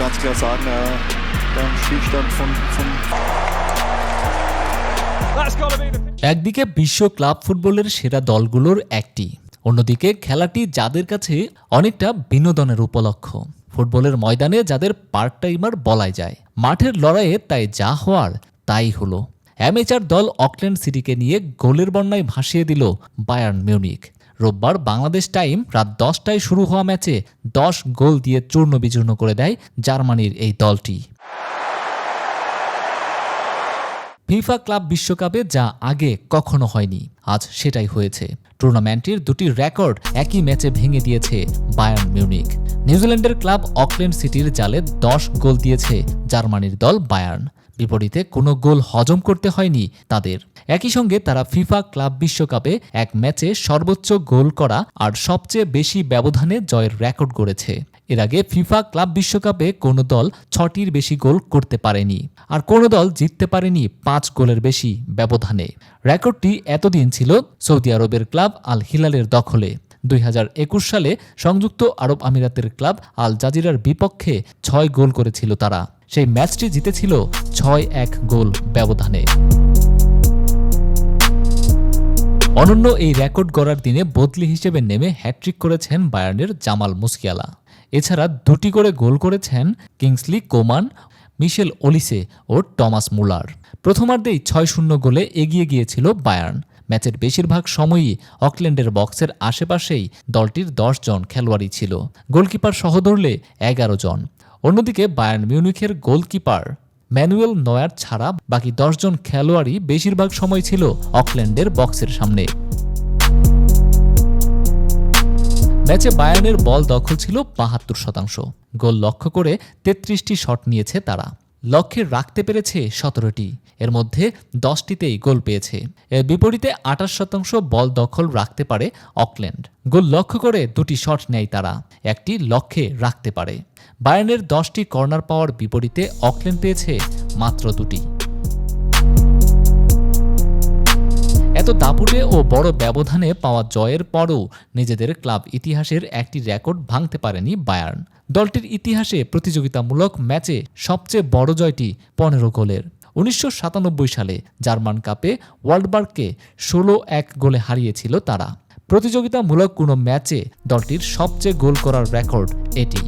ganz klar sagen, äh, beim Spielstand von, von একদিকে বিশ্ব club ফুটবলের সেরা দলগুলোর একটি অন্যদিকে খেলাটি যাদের কাছে অনেকটা বিনোদনের উপলক্ষ। ফুটবলের ময়দানে যাদের পার্ট টাইমার বলাই যায়। মাঠের লড়াইয়ে তাই যা হওয়ার তাই হলো। অ্যামেচার দল অকল্যান্ড সিটিকে নিয়ে গোলের বন্যায় ভাসিয়ে দিল বায়ার্ন মিউনিক রোববার বাংলাদেশ টাইম রাত দশটায় শুরু হওয়া ম্যাচে দশ গোল দিয়ে চূর্ণ বিচূর্ণ করে দেয় জার্মানির এই দলটি। ফিফা ক্লাব বিশ্বকাপে যা আগে কখনো হয়নি, আজ সেটাই হয়েছে। টুর্নামেন্টটির দুটি রেকর্ড একই ম্যাচে ভেঙে দিয়েছে বায়ার্ন মিউনিক নিউজিল্যান্ডের ক্লাব অকল্যান্ড সিটির জালে দশ গোল দিয়েছে জার্মানির দল বায়ার্ন। বিপরীতে কোনো গোল হজম করতে হয়নি তাদের। একই সঙ্গে তারা ফিফা ক্লাব বিশ্বকাপে এক ম্যাচে সর্বোচ্চ গোল করা আর সবচেয়ে বেশি ব্যবধানে জয়ের রেকর্ড গড়েছে। এর আগে ফিফা ক্লাব বিশ্বকাপে কোনো দল ছটির বেশি গোল করতে পারেনি আর কোনো দল জিততে পারেনি পাঁচ গোলের বেশি ব্যবধানে। রেকর্ডটি এতদিন ছিল সৌদি আরবের ক্লাব আল হিলালের দখলে। দুই হাজার একুশ সালে সংযুক্ত আরব আমিরাতের ক্লাব আল জাজিরার বিপক্ষে ছয় গোল করেছিল তারা। সেই ম্যাচটি জিতেছিল ছয় এক গোল ব্যবধানে। অনন্য এই রেকর্ড গড়ার দিনে বদলি হিসেবে নেমে হ্যাট্রিক করেছেন বায়ার্নের জামাল মুসকিয়ালা। এছাড়া দুটি করে গোল করেছেন কিংসলি কোমান, মিশেল ওলিসে ও টমাস মুলার। প্রথমার্ধেই ছয় শূন্য গোলে এগিয়ে গিয়েছিল বায়ার্ন। ম্যাচের বেশিরভাগ সময়ই অকল্যান্ডের বক্সের আশেপাশেই দলটির দশ জন খেলোয়াড়ই ছিল। গোলকিপার সহ ধরলে এগারো জন। অন্যদিকে বায়ার্ন মিউনিখের গোলকিপার ম্যানুয়েল নয়ার ছাড়া বাকি দশজন খেলোয়াড়ই বেশিরভাগ সময় ছিল অকল্যান্ডের বক্সের সামনে। ম্যাচে বায়ার্নের বল দখল ছিল বাহাত্তর শতাংশ। গোল লক্ষ্য করে তেত্রিশটি শট নিয়েছে তারা। লক্ষ্যে রাখতে পেরেছে সতেরোটি। এর মধ্যে দশটিতেই গোল পেয়েছে। এর বিপরীতে আঠাশ শতাংশ বল দখল রাখতে পারে অকল্যান্ড। গোল লক্ষ্য করে দুটি শট নেয় তারা। একটি লক্ষ্যে রাখতে পারে। বায়ার্নের দশটি কর্নার পাওয়ার বিপরীতে অকল্যান্ড পেয়েছে মাত্র দুটি। এত দাপুটে ও বড় ব্যবধানে পাওয়া জয়ের পরও নিজেদের ক্লাব ইতিহাসের একটি রেকর্ড ভাঙতে পারেনি বায়ার্ন। দলটির ইতিহাসে প্রতিযোগিতামূলক ম্যাচে সবচেয়ে বড় জয়টি পনেরো গোলের। উনিশশো সাতানব্বই সালে জার্মান কাপে ওয়ার্ল্ডবার্গকে ষোলো এক গোলে হারিয়েছিল তারা। প্রতিযোগিতামূলক কোনো ম্যাচে দলটির সবচেয়ে গোল করার রেকর্ড এটি।